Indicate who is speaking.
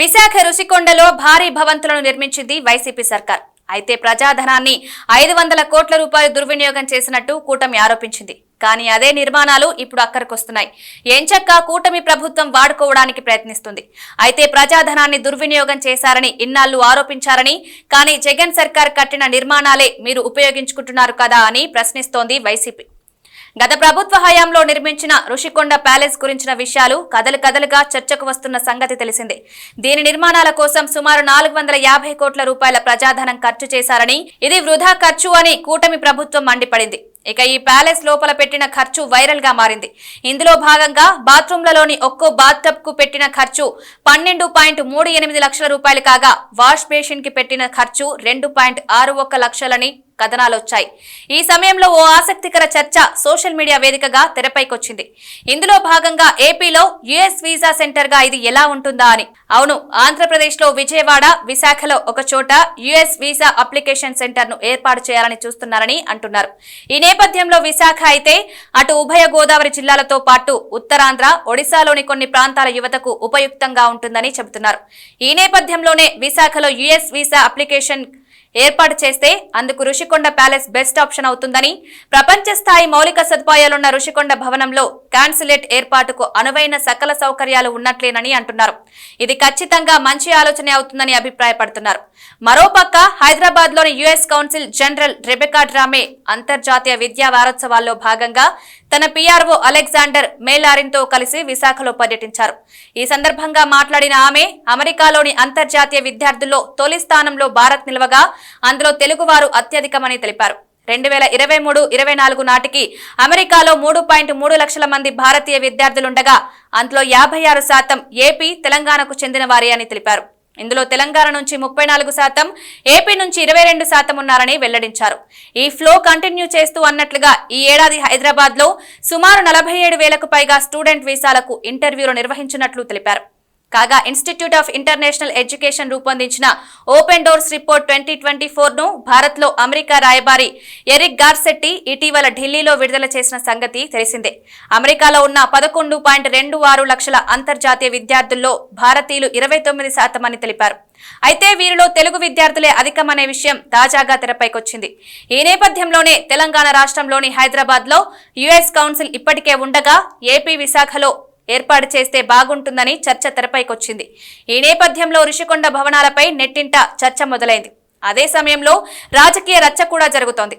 Speaker 1: విశాఖ రుషికొండలో భారీ భవంతులను నిర్మించింది వైసీపీ సర్కార్. అయితే ప్రజాధనాన్ని ఐదు వందల కోట్ల రూపాయలు దుర్వినియోగం చేసినట్టు కూటమి ఆరోపించింది. కానీ అదే నిర్మాణాలు ఇప్పుడు అక్కడికొస్తున్నాయి. ఎంచక్క కూటమి ప్రభుత్వం వాడుకోవడానికి ప్రయత్నిస్తుంది. అయితే ప్రజాధనాన్ని దుర్వినియోగం చేశారని ఇన్నాళ్ళు ఆరోపించారని కానీ జగన్ సర్కార్ కట్టిన నిర్మాణాలే మీరు ఉపయోగించుకుంటున్నారు కదా అని ప్రశ్నిస్తోంది వైసీపీ. గత ప్రభుత్వ హయాంలో నిర్మించిన ఋషికొండ ప్యాలెస్ గురించిన విషయాలు కదలు కదలుగా చర్చకు వస్తున్న సంగతి తెలిసిందే. దీని నిర్మాణాల కోసం సుమారు నాలుగు వందల యాభై కోట్ల రూపాయల ప్రజాధనం ఖర్చు చేశారని ఇది వృధా ఖర్చు అని కూటమి ప్రభుత్వం మండిపడింది. ఇక ఈ ప్యాలెస్ లోపల పెట్టిన ఖర్చు వైరల్గా మారింది. ఇందులో భాగంగా బాత్రూంలలోని ఒక్కో బాత్టబ్కు పెట్టిన ఖర్చు పన్నెండు పాయింట్ మూడు ఎనిమిది లక్షల రూపాయలు కాగా వాష్ బేసిన్కి పెట్టిన ఖర్చు రెండు పాయింట్ ఆరు ఒక్క లక్షలని కథనాలొచ్చాయి. ఈ సమయంలో ఓ ఆసక్తికర చర్చ సోషల్ మీడియా వేదికగా తెరపైకొచ్చింది. ఇందులో భాగంగా ఏపీలో యుఎస్ వీసా సెంటర్గా ఇది ఎలా ఉంటుందా అని. అవును ఆంధ్రప్రదేశ్లో విజయవాడ విశాఖలో ఒక చోట యుఎస్ వీసా అప్లికేషన్ సెంటర్ను ఏర్పాటు చేయాలని చూస్తున్నారని అంటున్నారు. ఈ నేపథ్యంలో విశాఖ అయితే అటు ఉభయ గోదావరి జిల్లాలతో పాటు ఉత్తరాంధ్ర ఒడిశాలోని కొన్ని ప్రాంతాల యువతకు ఉపయుక్తంగా ఉంటుందని చెబుతున్నారు. ఈ నేపథ్యంలోనే విశాఖలో యుఎస్ వీసా అప్లికేషన్ ఏర్పాటు చేస్తే అందుకు రుషికొండ ప్యాలెస్ బెస్ట్ ఆప్షన్ అవుతుందని ప్రపంచ స్థాయి మౌలిక సదుపాయాలున్న రుషికొండ భవనంలో కాన్సులేట్ ఏర్పాటుకు అనువైన సకల సౌకర్యాలు ఉన్నట్లేనని అంటున్నారు. ఇది ఖచ్చితంగా మంచి ఆలోచనే అవుతుందని అభిప్రాయపడుతున్నారు. మరోపక్క హైదరాబాద్లోని US council general Rebecca Drame అంతర్జాతీయ విద్యా వారోత్సవాల్లో భాగంగా తన పిఆర్ఓ అలెగ్జాండర్ మేలారిన్తో కలిసి విశాఖలో పర్యటించారు. ఈ సందర్భంగా మాట్లాడిన ఆమె అమెరికాలోని అంతర్జాతీయ విద్యార్థుల్లో తొలి స్థానంలో భారత్ నిలవగా అందులో తెలుగువారు అత్యధికమని తెలిపారు. రెండు వేల ఇరవై మూడు ఇరవై నాలుగు నాటికి అమెరికాలో మూడు పాయింట్ మూడు లక్షల మంది భారతీయ విద్యార్థులుండగా అందులో యాభై ఆరు శాతం ఏపీ తెలంగాణకు చెందిన వారే అని తెలిపారు. ఇందులో తెలంగాణ నుంచి ముప్పై నాలుగు శాతం ఏపీ నుంచి ఇరవై రెండు శాతం ఉన్నారని వెల్లడించారు. ఈ ఫ్లో కంటిన్యూ చేస్తూ అన్నట్లుగా ఈ ఏడాది హైదరాబాద్లో సుమారు నలభై ఏడు వేలకు పైగా స్టూడెంట్ వీసాలకు ఇంటర్వ్యూలు నిర్వహించినట్లు తెలిపారు. కాగా ఇన్స్టిట్యూట్ ఆఫ్ ఇంటర్నేషనల్ ఎడ్యుకేషన్ రూపొందించిన open doors report twenty twenty ఫోర్ను భారత్లో అమెరికా రాయబారి ఎరిక్ గార్సెట్టి ఇటీవల ఢిల్లీలో విడుదల చేసిన సంగతి తెలిసిందే. అమెరికాలో ఉన్న పదకొండు పాయింట్ రెండు ఆరు లక్షల అంతర్జాతీయ విద్యార్థుల్లో భారతీయులు ఇరవై తొమ్మిది శాతం అని తెలిపారు. అయితే వీరిలో తెలుగు విద్యార్థులే అధికమనే విషయం తాజాగా తెరపైకొచ్చింది. ఈ నేపథ్యంలోనే తెలంగాణ రాష్ట్రంలోని హైదరాబాద్లో యుఎస్ కౌన్సిల్ ఇప్పటికే ఉండగా ఏపీ విశాఖలో ఏర్పాటు చేస్తే బాగుంటుందని చర్చ తెరపైకొచ్చింది. ఈ నేపథ్యంలో ఋషికొండ భవనాలపై నెట్టింట చర్చ మొదలైంది. అదే సమయంలో రాజకీయ రచ్చ కూడా జరుగుతోంది.